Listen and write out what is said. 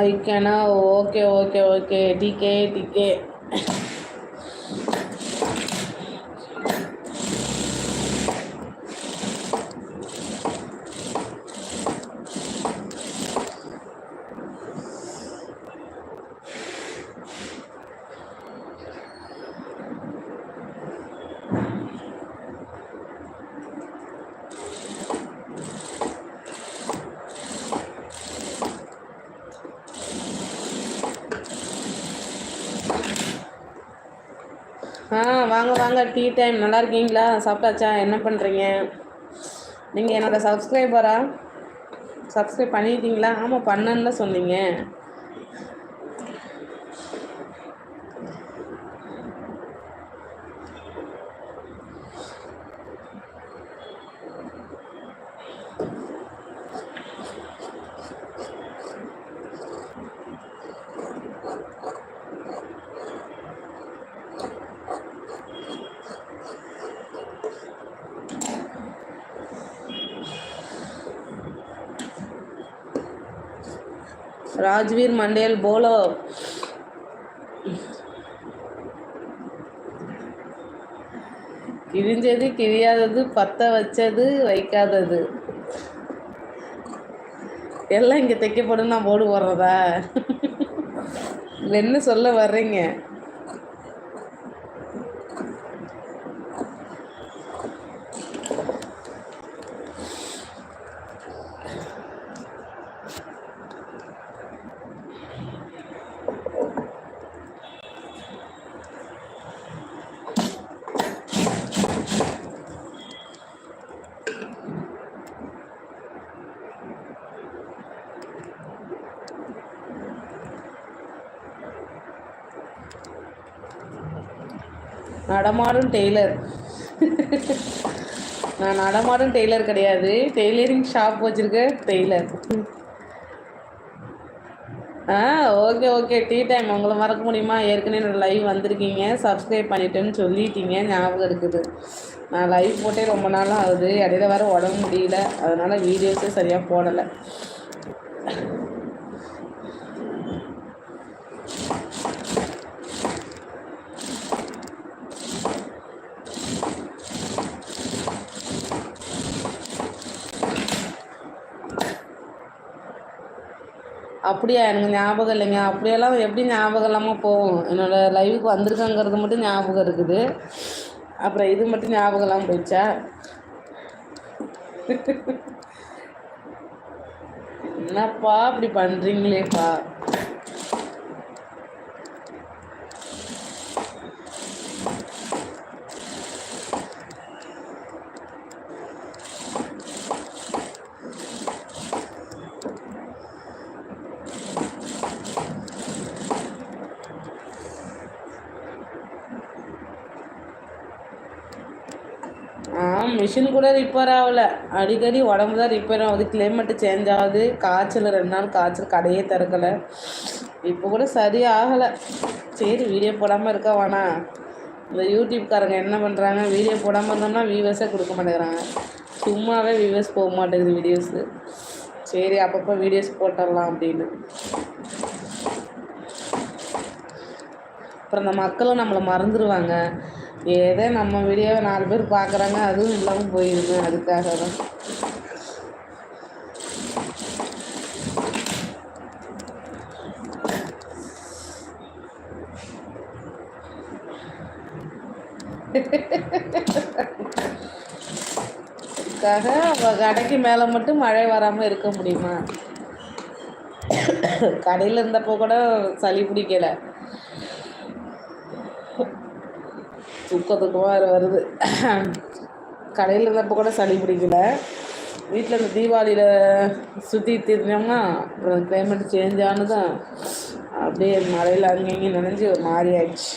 ஐக்கானா okay okay okay டிகே டிகே ஆ வாங்க வாங்க. டீ டைம் நல்லா இருக்கீங்களா? சாப்பிட்டாச்சா? என்ன பண்ணுறீங்க நீங்கள் என்னோடய சப்ஸ்கிரைபரா சப்ஸ்கிரைப் பண்ணிட்டீங்களா? ஆமாம் பண்ணன்னு தான் சொன்னீங்க. ராஜ்வீர் மண்டேல் போலோ. கிழிஞ்சது கிழியாதது பத்த வச்சது வைக்காதது. எல்லாம் இங்கே தைக்கப்படும் நான் போடு போடுறதா? என்ன சொல்ல வர்றீங்க? நடமாடும் டெய்லர். நான் நடமாடும் டெய்லர் கிடையாது. டெய்லரிங் ஷாப் வச்சுருக்க டெய்லர். ஆ ஓகே ஓகே. Tea time. உங்களை மறக்க முடியுமா? ஏற்கனவே என்னோடய லைவ் வந்திருக்கீங்க. சப்ஸ்கிரைப் பண்ணிட்டேன்னு சொல்லிட்டீங்க. ஞாபகம் இருக்குது. நான் லைவ் போட்டே ரொம்ப நாளாக ஆகுது. இடையில வேறு உடம்பு முடியல. அதனால் வீடியோஸே சரியாக போடலை. அப்படியா எனக்கு ஞாபகம் இல்லைங்க. அப்படியெல்லாம் எப்படி ஞாபகம் இல்லாமல் போகும்? என்னோடய லைவுக்கு வந்திருக்கங்கிறது மட்டும் ஞாபகம் இருக்குது. அப்புறம் இது மட்டும் ஞாபகம் இல்லாமல் போயிடுச்சா? என்னப்பா அப்படி பண்ணுறீங்களேப்பா மிஷின் கூட ரிப்பேர் ஆகல. அடிக்கடி உடம்பு தான் ரிப்பேர் ஆகுது. கிளைமேட்டு சேஞ்ச் ஆகுது. காய்ச்சல் ரெண்டு நாள் காய்ச்சல் கடையே திறக்கலை. இப்போ கூட சரி ஆகலை. சரி வீடியோ போடாமல் இருக்க வேணாம் இந்த யூடியூப்காரங்க என்ன பண்ணுறாங்க வீடியோ போடாமல் இருந்தோம்னா வியூவர்ஸே கொடுக்க மாட்டேங்கிறாங்க. சும்மாவே வியூவர்ஸ் போக மாட்டேங்குது வீடியோஸு சரி அப்பப்போ வீடியோஸ் போட்டுடலாம் அப்படின்னு. அப்புறம் இந்த மக்களும் நம்மளை மறந்துடுவாங்க ஏதோ நம்ம வீடியோவை நாலு பேர் பார்க்குறாங்க அதுவும் இல்லாமல் போயிருங்க அதுக்காக தான் அதுக்காக கடைக்கு மேலே மட்டும் மழை வராமல் இருக்க முடியுமா? கடையில் இருந்தப்போ கூட சளி பிடிக்கலை. தூக்க வேறு வருது. கடையில் இருந்தப்போ கூட சளி பிடிக்கல. வீட்டில் இந்த தீபாவளியில் சுற்றி திருந்தோம்னா அப்புறம் கிளைமேட் சேஞ்ச் ஆனதும் அப்படியே மழையில் அங்கேயும் நினைஞ்சு ஒரு மாதிரி ஆயிடுச்சு.